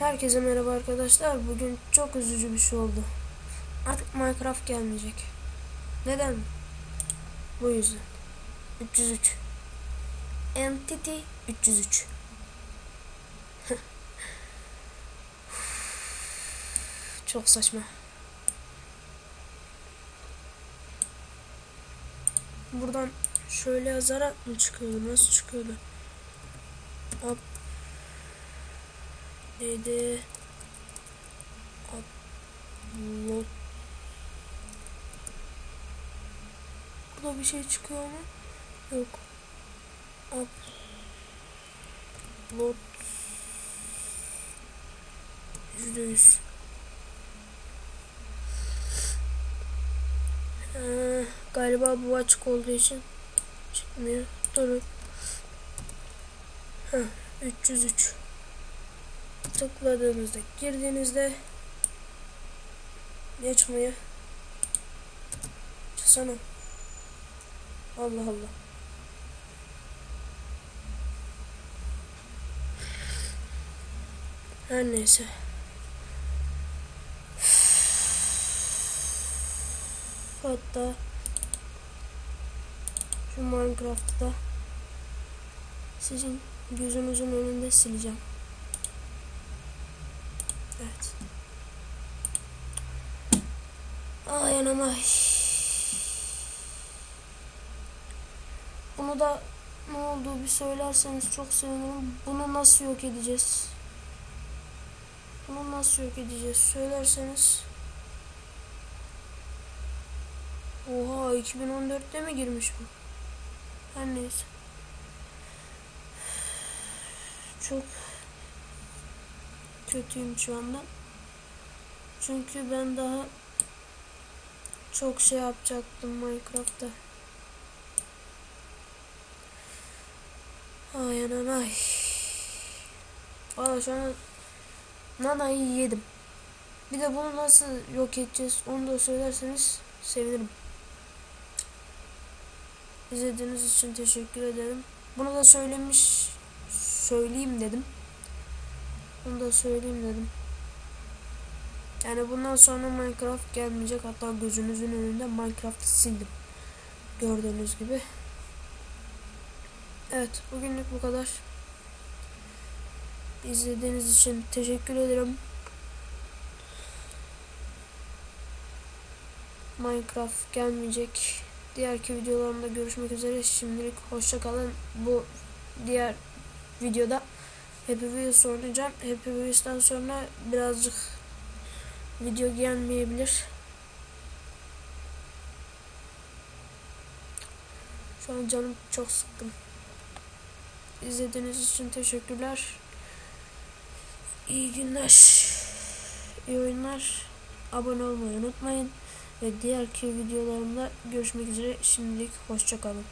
Herkese merhaba arkadaşlar. Bugün çok üzücü bir şey oldu. Artık Minecraft gelmeyecek. Neden? Bu yüzden. 303. Entity 303. çok saçma. Buradan şöyle yazarak mı çıkıyordu? Nasıl çıkıyordu? Hop neydi? Upload. Burada bir şey çıkıyor mu? Yok. Upload. Yüzde yüz. Ee, galiba bu açık olduğu için çıkmıyor. Durun. Heh, 303 tıkladığınızda girdiğinizde ne çıkmıyor? Çıksana. Allah Allah. Her neyse. Hatta şu Minecraft'ta sizin gözünüzün önünde sileceğim. Evet. Ay anam ay. Bunu da ne olduğu bir söylerseniz çok sevinirim. Bunu nasıl yok edeceğiz? Bunu nasıl yok edeceğiz? Söylerseniz. Oha 2014'te mi girmiş bu? Her neyse. Çok kötüyüm şu anda. Çünkü ben daha çok şey yapacaktım Minecraft'ta. Ay anam ay. Valla şu an nanayı yedim. Bir de bunu nasıl yok edeceğiz onu da söylerseniz sevinirim. İzlediğiniz için teşekkür ederim. Bunu da söylemiş söyleyeyim dedim. Bunu da söyleyeyim dedim. Yani bundan sonra Minecraft gelmeyecek. Hatta gözünüzün önünde Minecraft'ı sildim. Gördüğünüz gibi. Evet bugünlük bu kadar. İzlediğiniz için teşekkür ederim. Minecraft gelmeyecek. Diğerki videolarımda görüşmek üzere. Şimdilik hoşça kalın. Bu diğer videoda Happy Wheels oynayacağım. Happy Wheels'tan sonra birazcık video gelmeyebilir. Şu an canım çok sıkkın. İzlediğiniz için teşekkürler. İyi günler. İyi oyunlar. Abone olmayı unutmayın. Ve diğerki videolarımda görüşmek üzere. Şimdilik hoşçakalın.